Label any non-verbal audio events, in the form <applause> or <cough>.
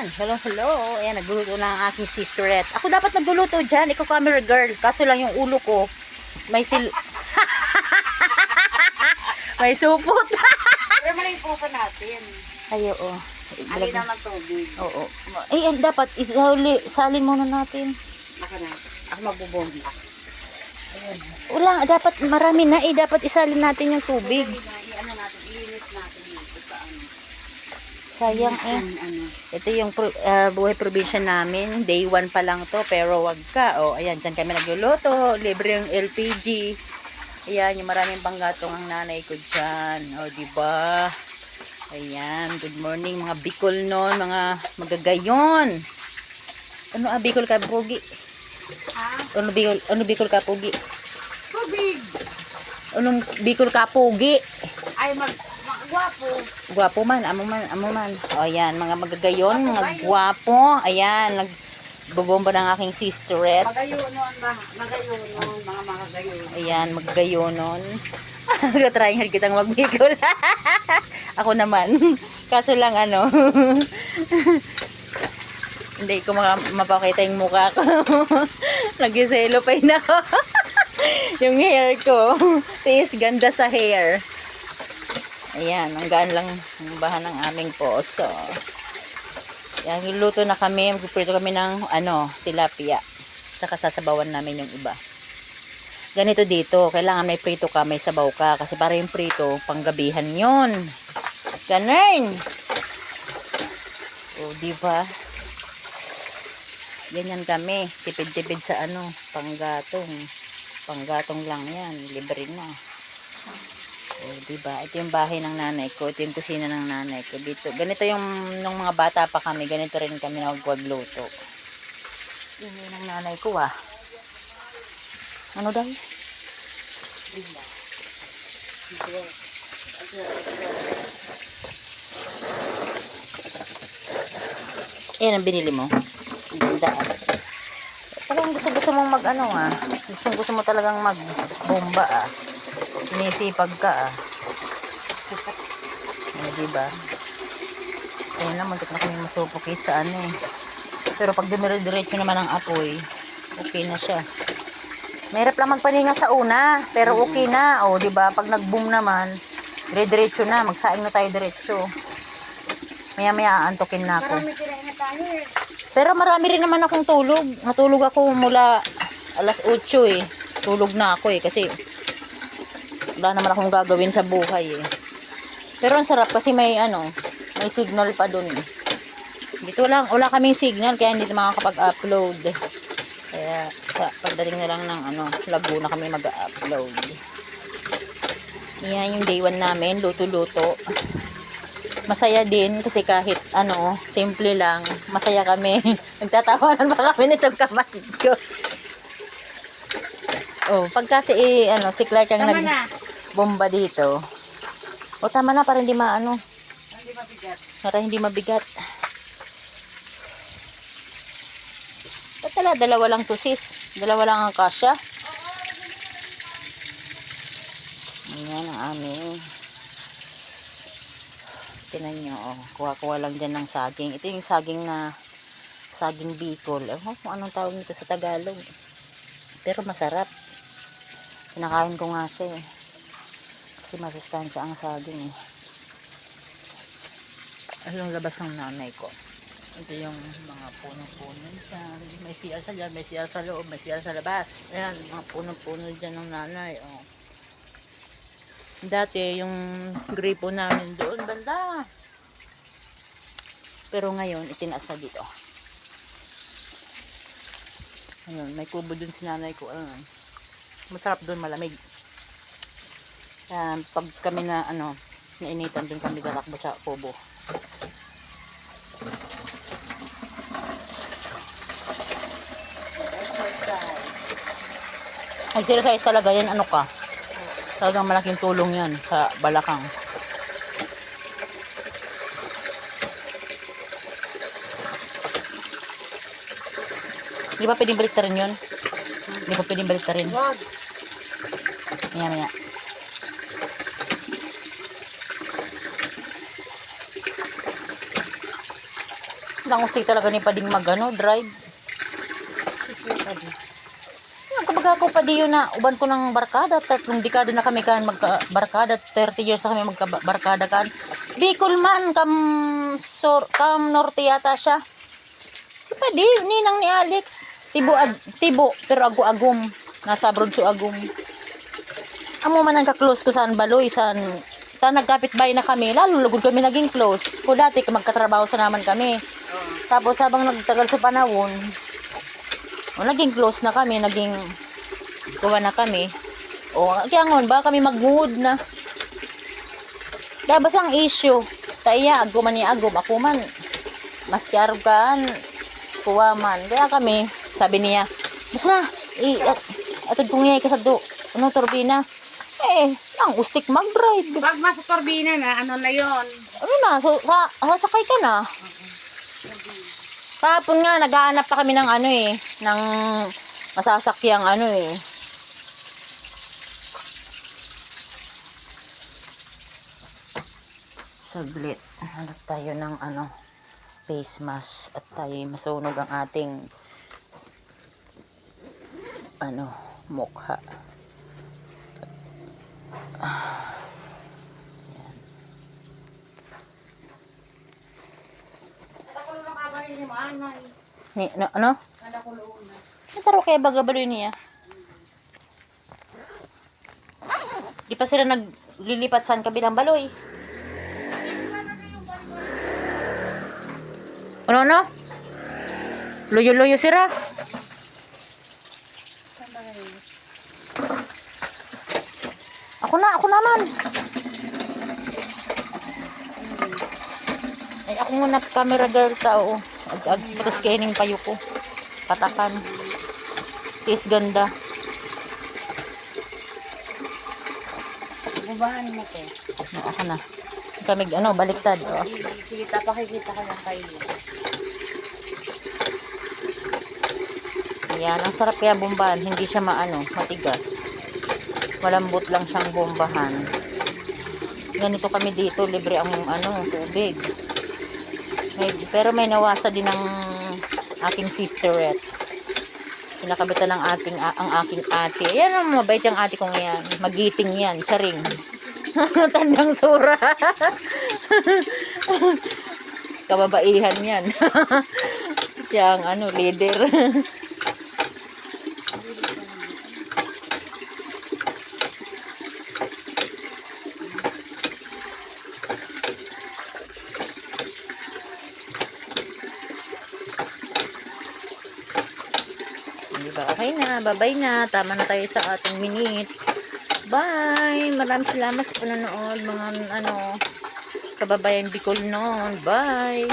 Ayan, hello, hello. Ayan, nagluluto na ang aking sisterette. Ako dapat nagluluto dyan, ikaw camera girl. Kaso lang yung ulo ko, may sil... <laughs> may supot. <laughs> Pero mali po pa natin. Ay, oo. Alin naman tubig. Oo. Eh, eh, dapat isali, salin muna natin. Ako na. Ako magbubomba. Wala, dapat marami na eh. Dapat isalin natin yung tubig. I-ano natin, ilinis natin dito sa ano. Sayang eh. Ang ano. Ito yung ah, buhay probinsya namin. Day 1 pa lang to, pero wag ka. O, ayan, dyan kami nagluluto. Libre yung LPG. Ayan, yung maraming panggatong ang nanay ko dyan. O, di ba? Ayan, good morning mga Bicol noon, mga magagayon. Ano ah, Bicol ka, Pugi? Ha? Ano Bicol, ano Bicol ka, Pugi? Tubig! Anong Bicol ka, Pugi? Ay, mag, magwapo. Gwapo man, amo man, amo man. O, ayan, mga magagayon, mga gwapo. Ayan, nagbobomba ng aking sisterette. Magayo noon, ba? Magayo noon, mga magagayo. Ayan, maggayonon. <laughs> Try hard kitang magbikol. <laughs> Ako naman. Kaso lang ano. <laughs> Hindi ko mapakita yung mukha ko. Yun ako. yung hair ko. Tiis ganda sa hair. Ayan, ang gaan lang ang bahan ng aming poso. Yan, luto na kami. Magpiprito kami ng ano, tilapia. Tsaka sasabawan namin yung iba ganito dito, kailangan may prito ka, may sabaw ka. Kasi para yung prito, panggabihan yon Ganun. O, di ba? Ganyan kami. Tipid-tipid sa ano, panggatong. Panggatong lang yan. Libre na. O, di ba? Ito yung bahay ng nanay ko. Ito yung kusina ng nanay ko. Dito. Ganito yung nung mga bata pa kami. Ganito rin kami nagwagluto. Yun yun ang nanay ko ah. Ano daw? Yan ang binili mo. Ganda ah. Talagang gusto gusto mong mag ano ah. Gusto gusto mo talagang mag bomba ah. Sinisipag ka ah. Eh, diba? Kaya na, muntik na kami masupokit sa ano eh. Pero pag dumire-diretso naman ang apoy, okay na siya. Mahirap lang magpaninga sa una, pero okay na. O, di ba? Pag nag-boom naman, dire-diretso na. Magsaing na tayo diretso. Maya-maya aantokin na ako. Marami sila na tayo eh. Pero marami rin naman akong tulog. Natulog ako mula alas 8 eh. Tulog na ako eh kasi wala naman akong gagawin sa buhay eh. Pero ang sarap kasi may ano, may signal pa dun eh. Dito wala, wala kaming signal kaya hindi na makakapag-upload. Kaya sa pagdating na lang ng ano, Laguna kami mag-upload. Yan yung day one namin, luto-luto. Masaya din kasi kahit ano, simple lang, masaya kami. <laughs> Nagtatawanan pa kami nitong kapatid ko. Oh, pag kasi eh, ano, si Clark ang Tama nag na. Bomba dito. O tama na para hindi maano, Hindi mabigat. para hindi mabigat. Ba't tala, dalawa lang to sis? Dalawa lang ang kasya? Ayan ang aming Tinan nyo, oh. Kuha-kuha lang dyan ng saging. Ito yung saging na saging bicol. Ewan kung anong tawag nito sa Tagalog. Pero masarap. Kinakain ko nga siya eh. Kasi masustansya ang saging eh. Ayun yung labas ng nanay ko. Ito yung mga puno-puno dyan. May CR sa dyan, may CR sa loob, may CR sa labas. Ayan, mga puno-puno dyan ng nanay. Oh. Dati, yung gripo namin doon, banda. Pero ngayon, itinaas na dito. Ayun, may kubo dun si nanay ko. Ayun. Masarap doon, malamig. Kaya pag kami na, ano, nainitan doon kami tatakbo sa kubo. Exercise talaga yan, ano ka? Talagang malaking tulong yan sa balakang. Di ba pwedeng baliktarin yun? Di ba pwedeng baliktarin? Wag. Maya, maya. Lang usay talaga ni Pading magano, drive. Yung kapag ako pa diyo na uban ko ng barkada, tatlong dekada na kami kan magka barkada, 30 years na kami magka barkada kan. Bicol man kam sor kam norte yata siya. Si Padi, ninang ni Alex. Tibo ag, tibo pero ago agum. Nasa abroad agum. Amo man ang ka-close ko saan baloy san ta nagkapit bahay na kami lalo lugod kami naging close ko dati magkatrabaho sa naman kami tapos habang nagtagal sa panahon o, naging close na kami, naging kuha na kami. O, kaya ngon ba kami mag-mood na. Dabas ang issue. Taya, man ni agum. Ako man, mas kiarog kan, kuha man. Kaya kami, sabi niya, basta na, i, at, atod kong iyay kasado, ano, turbina. Eh, ang ustik mag-drive. Pag nasa turbina na, ano na yon? Ano na, so, sa, sasakay ka na. Kahapon nga, naghahanap pa kami ng ano eh, ng masasakyang ano eh. Saglit. Hanap tayo ng ano, face mask at tayo masunog ang ating ano, mukha. Nakakulo ng kabarin ni no, ano? Nataro kaya bagabalo niya. Di pa sila naglilipat saan kabilang baloy. Ano no? Luyo-luyo sira. Ako na, ako naman. Ay, ako muna camera girl tao. Ag, ag, tapos kainin payo ko. Patakan. Tis ganda. Bubahan mo ko. No, ako na. Kami, ano, baliktad. Oh. Kita, pakikita ko yung kayo. Yan, ang sarap kaya bombahan. Hindi siya maano, matigas. Malambot lang siyang bombahan. Ganito kami dito, libre ang ano, tubig. May, pero may nawasa din ng aking sisterette. Pinakabitan ng ating, ang aking ate. Yan ang mabait yung ate kong yan. Magiting yan, charing. <laughs> Tandang sura. <laughs> Kababaihan yan. <laughs> Siya ang ano, leader. Di ba? Okay na. Bye-bye na. Tama na tayo sa ating minutes. Bye! Maraming salamat sa panonood. Mga ano, kababayan Bicol noon. Bye!